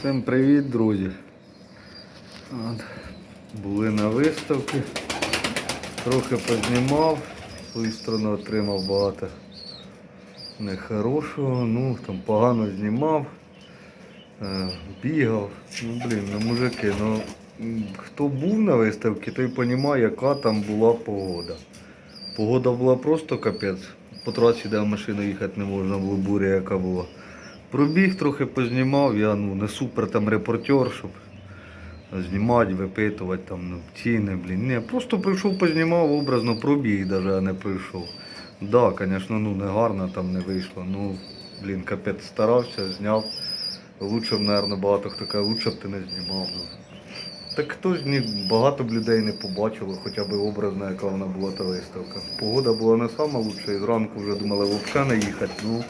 Всім привіт, друзі. От, були на виставці. Трохи познімав, тої отримав багато нехорошого, ну там погано знімав, е, бігав. Ну блін, ну мужики, ну хто був на виставці, той розуміє, яка там була погода. Погода була просто капець. По трасі, де машину їхати не можна було, буря яка була. Пробіг трохи познімав, я ну не супер там репортер, щоб знімати, випитувати там ну, ціни, блін. Ні, просто прийшов, познімав, образно пробіг навіть, а не прийшов. Да, звісно, ну не гарно там не вийшло. Ну, блін, капець старався, зняв. Лучше б, мабуть, багато хто каже, лучше б ти не знімав. Ну. Так хтось ні, багато б людей не побачило, хоча б образно, яка вона була та виставка. Погода була не сама лучша, і зранку вже думали взагалі не їхати. Ну,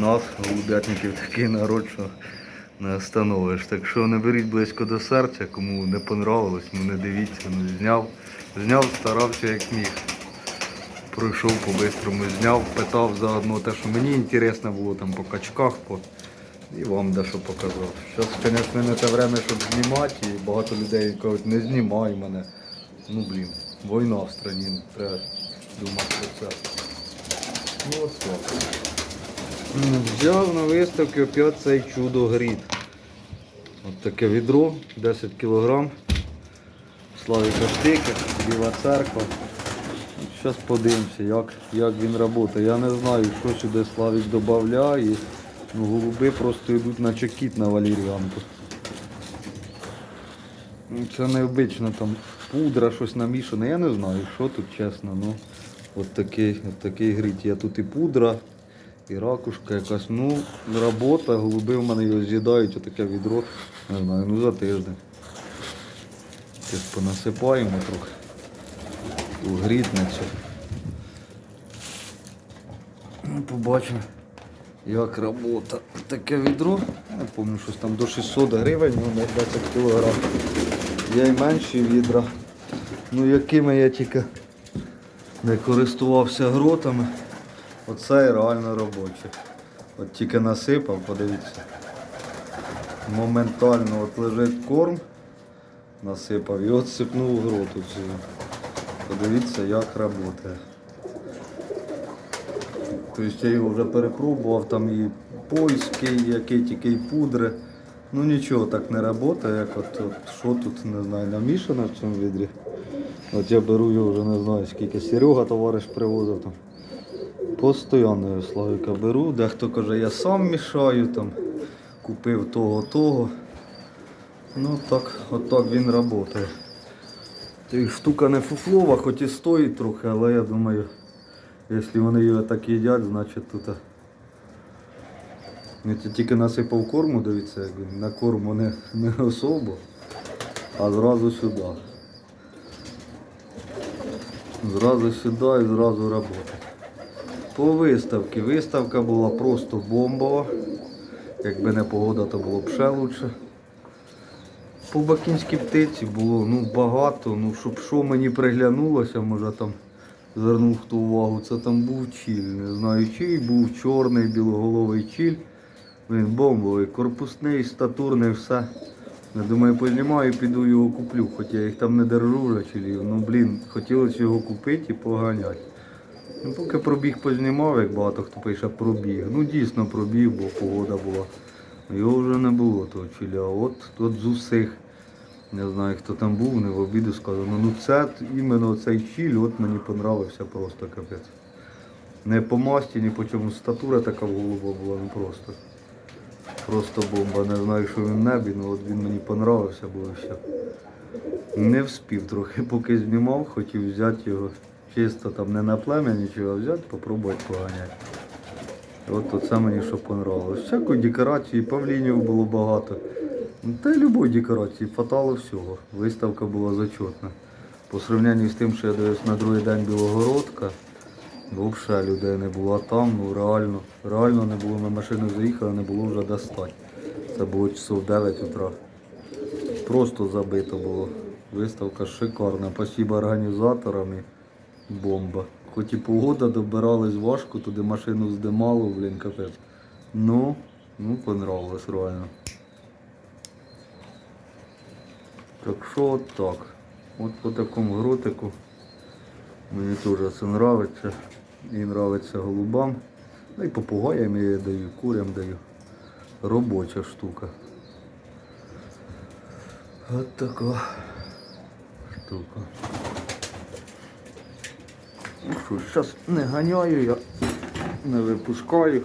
нас, голубятників, такий народ, що не остановиш. Так що не беріть близько до серця, кому не понравилось, ну не дивіться, ну зняв, зняв, старався як міг. Пройшов по-бистрому, зняв, питав заодно те, що мені інтересно було там по качках, по... і вам дещо показав. Зараз, звісно, не те время, щоб знімати, і багато людей кажуть, не знімай мене. Ну блін, війна в країні, треба думати про це. Ну от так. Взяв на виставці опять цей чудо грід. От таке відро, 10 кг. Славіка штики, Біла церква. Зараз подивимося, як, як він працює. Я не знаю, що сюди Славік додає. Ну, голуби просто йдуть наче кіт на валіріанку. Ну, Це необично там пудра, щось намішане. Я не знаю, що тут чесно. Ну, от такий, от такий грить. Є тут і пудра, і ракушка якась. Ну, робота, голуби в мене його з'їдають, отаке відро. Не знаю, ну за тиждень. Щось понасипаємо трохи. У грітницю. Ну, побачимо, як робота. Таке відро. Не пам'ятаю, щось там до 600 гривень, ну, на 10 кг. Є й менші відра. Ну якими я тільки не користувався гротами. Оце реально робоче. От тільки насипав, подивіться. Моментально от лежить корм, насипав і от сипнув гроту цю. Подивіться, як працює. Тобто я його вже перепробував, там і польський, який тільки і пудри. Ну нічого так не працює, як от, от що тут, не знаю, намішано в цьому відрі. От я беру його вже не знаю скільки. Серега товариш привозив там. Постоянно Славіка беру. Дехто каже, я сам мішаю, там, купив того, того. Ну так, от так він працює. Штука не фуфлова, хоч і стоїть трохи, але я думаю, якщо вони її так їдять, значить тут. Я тільки насипав корму, дивіться, як він на корму не, не особо, а зразу сюди. Зразу сюди і зразу робота. По виставці. Виставка була просто бомбова. Якби не погода, то було б ще краще. По бакінській птиці було ну, багато, ну щоб що мені приглянулося, може там звернув хто увагу, це там був чіль. Не знаю чий, був чорний білоголовий чіль. Він бомбовий, корпусний, статурний, все. Я думаю, познімаю, піду його куплю, хоч я їх там не держу вже чилів. Ну блін, хотілося його купити і поганяти. Ну, поки пробіг познімав, як багато хто пише пробіг. Ну дійсно пробіг, бо погода була. Його вже не було того чиля. А От, от з усіх, не знаю хто там був, не в обіду сказано. Ну це іменно цей чіль от мені понравився просто капець. Не по масті, ні по чому статура така в голуба була, ну просто. Просто бомба. Не знаю, що він в небі, але от він мені понравився, бо все. Не вспів трохи, поки знімав, хотів взяти його чисто там не на плем'я нічого, взяти, попробувати поганяти. От оце мені що понравилось. Всякої декорації, павлінів було багато. Ну, Та й любої декорації, фатало всього. Виставка була зачетна. По сравненню з тим, що я дивився на другий день Білогородка, взагалі людей не було там, ну реально, реально не було на машину заїхали, не було вже достати. Це було часов 9 утра. Просто забито було. Виставка шикарна. Спасибо організаторам бомба. Хоч і погода добирались важко, туди машину здимало, блін, капець. Ну, ну понравилось реально. Так що от так. От по такому гротику мені теж це нравиться. І нравиться голубам. Ну і попугаям я її даю, курям даю. Робоча штука. От така штука. Зараз не ганяю я, не випускаю.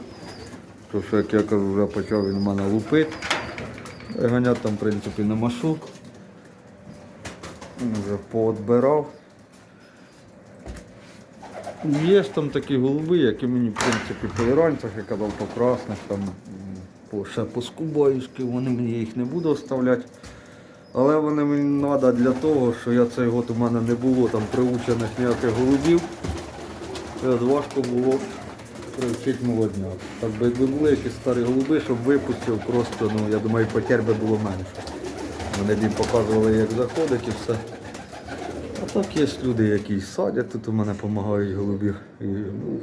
Тому що, як я кажу, вже почав він в мене лупити. Ганяти там, в принципі, нема що. Вже поотбирав. Є там такі голуби, які мені, в принципі, по іранцях, я казав, по красних, там, по, ще по скубаюшки, вони мені їх не буду оставляти. Але вони мені треба для того, що я цей год у мене не було там приучених ніяких голубів. От важко було привчити молодняк. Так би були якісь старі голуби, щоб випустив, просто, ну, я думаю, потерь би було менше. Вони б їм показували, як заходить і все. А так є люди, які садять, тут у мене допомагають голубів. І, ну,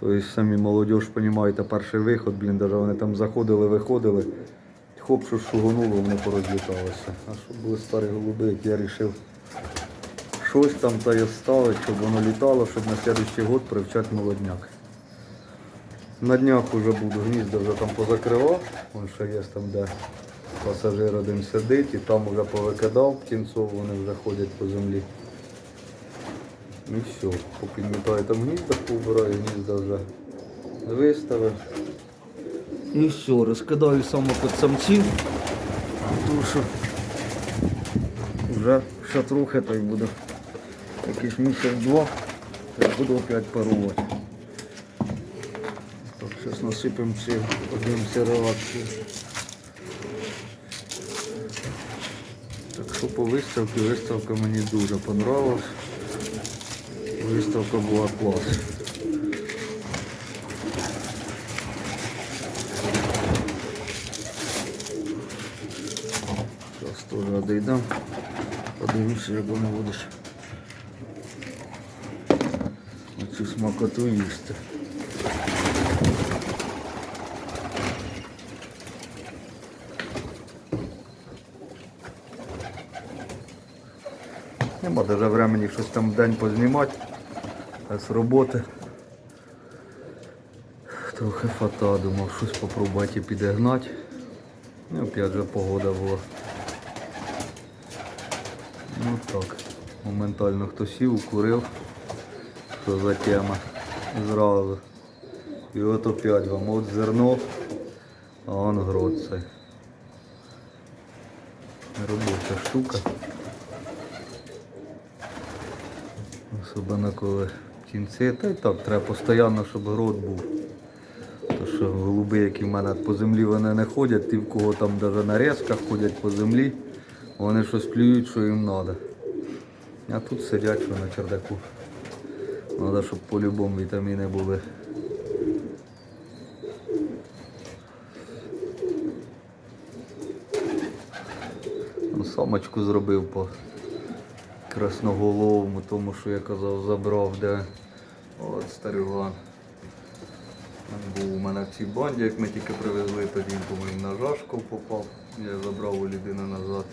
тобто самі молодіж, розумієте, перший виход, блін, навіть вони там заходили, виходили. Хоп, що шугануло, вони порозліталися. А щоб були старі голуби, як я вирішив щось там та й ставити, щоб воно літало, щоб на наступний год привчати молодняк. На днях вже буду гнізда вже там позакривав, вон ще є там, де пасажир один сидить і там вже повикидав птінцов, вони вже ходять по землі. І все, поки мітаю там гнізда, побираю, гнізда вже виставив. І все, розкидаю саме під самців, тому що вже ще трохи, й буде якийсь місяць-два, то й буду опять парувати. Так, зараз насипемо ці подивимося реакцію. Так що по виставці, виставка мені дуже понравилась. Виставка була клас. Зараз теж одійдемо. Подивимося, як воно буде. Оцю смакоту їсти. Нема даже времени щось там день познімати. А з роботи. Трохи фата, думав, щось попробувати підігнати. Ну, опять же погода була. Ну так. Моментально хто сів, укурив. Що за тема. Зразу. І от опять вам от зерно, а он грот цей. Робоча штука. Особливо коли кінці. Та й так, треба постійно, щоб грот був. То що голуби, які в мене по землі вони не ходять, ті, в кого там навіть на резках ходять по землі, вони щось плюють, що їм треба. А тут сидять що на чердаку. Треба, щоб по-любому вітаміни були. Самочку зробив по красноголовому, тому що я казав, забрав, де от стариган. Він був у мене в цій банді, як ми тільки привезли, тоді він, по-моєму, на жашку попав. Я забрав у людини назад.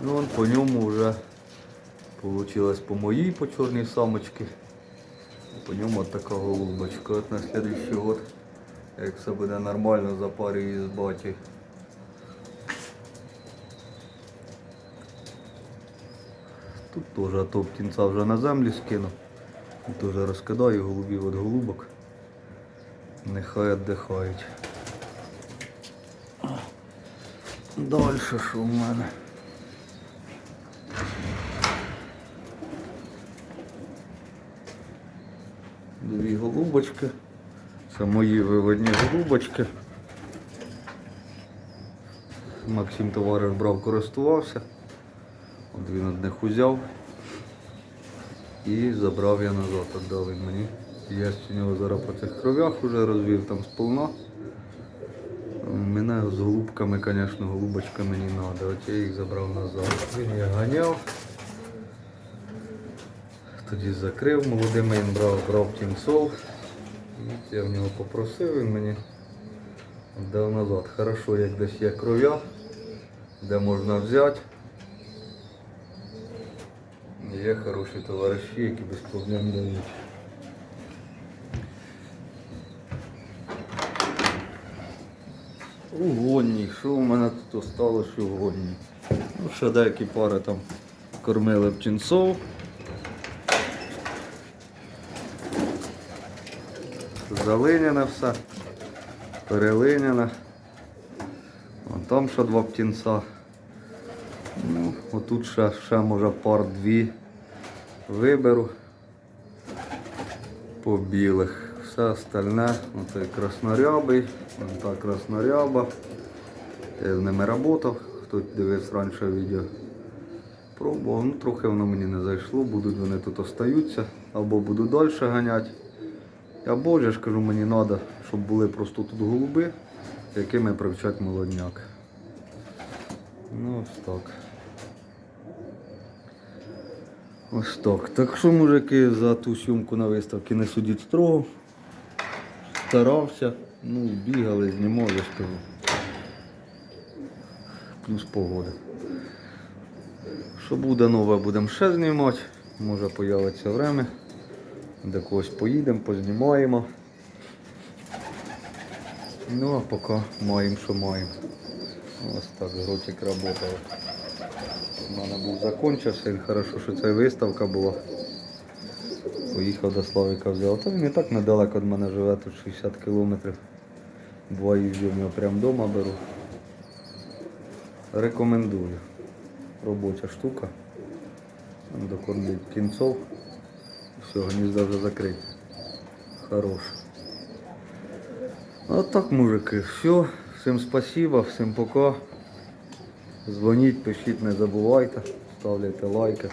Ну, по ньому вже вийшло по моїй, по чорній самочці. По ньому от така голубочка. От на наступний год, як все буде нормально, запарю її з баті. Тут теж а то птінця вже на землю скинув. Теж розкидаю голубів від голубок. Нехай віддихають. Далі що в мене? Дві голубочки. Це мої виводні голубочки. Максим товариш брав, користувався. От він одних узяв і забрав я назад, віддав він мені. Я у нього зараз по цих кровях вже розвів там сповна. Мене з голубками, звісно, голубочка мені треба. От я їх забрав назад. Він я ганяв. Тоді закрив, молодими він брав, брав тінцов. Я в нього попросив, він мені віддав назад. Хорошо, як десь є кров'я, де можна взяти. Є хороші товариші, які без проблем дають. Угодні, що у мене тут осталось угодні? Ну, ще деякі пари там кормили птенцов. Залиняне все, перелиняне. Вон там ще два птенця. Ну, отут ще, ще може пар дві виберу по білих. Все остальне, оцей краснорябий, вон та красноряба. Я з ними працював, хто дивився раніше відео. Пробував, ну трохи воно мені не зайшло, будуть вони тут остаються, або буду далі ганяти. Я ж кажу, мені треба, щоб були просто тут голуби, якими привчать молодняк. Ну ось так. Ось так. Так що, мужики, за ту сьомку на виставці не судіть строго. Старався, ну, бігали, знімав, я ж кажу. Плюс погода. Що буде нове, будемо ще знімати. Може появиться время. До когось поїдемо, познімаємо. Ну а поки маємо, що маємо. Ось так, гротик працював. У мене був закончився, і хорошо, що це виставка була. Поїхав до Славіка взяв. Та він і так недалеко від мене живе, тут 60 кілометрів. Два їздів я прямо вдома беру. Рекомендую. Робоча штука. Докормить кінцов. Все, гніздо вже закрите. Хорош. От так, мужики, все. Всім спасибо, всім пока. Дзвоніть, пишіть, не забувайте, ставляйте лайки.